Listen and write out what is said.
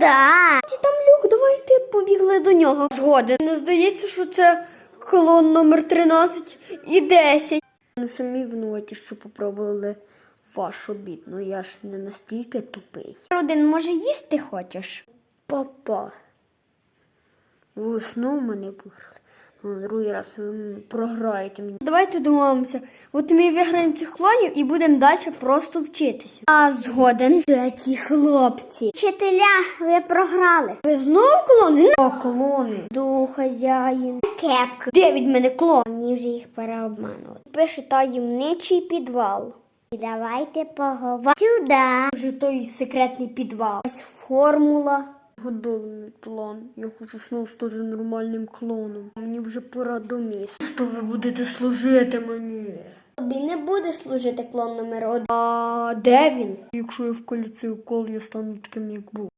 Сюда. Ті там люк, давайте побігли до нього. Згоден. Не здається, що це колон номер 13 і 10. Вони самі винуваті, що попробували ваш обід. Ну я ж не настільки тупий. Родин, може їсти хочеш? Папа. Весну мене виграли. Другий раз ви програєте мені. Давайте домовимося. От ми виграємо цих клонів і будемо далі просто вчитися. А згоден. Де ті хлопці? Вчителя, ви програли. Ви знову клони? О, клони. Ду хазяїн. Кепка. Де від мене клон? Мені вже їх пора обманувати. Пише таємничий підвал. І давайте поговоримо. Сюда. Вже той секретний підвал. Ось формула. Годовний клан. Я хочу знову стати нормальним клоном. Мені вже пора до місця. Що ви будете служити мені? Тобі не буде служити клон номер один. А де він? Якщо я вколю цей укол, я стану таким, як був.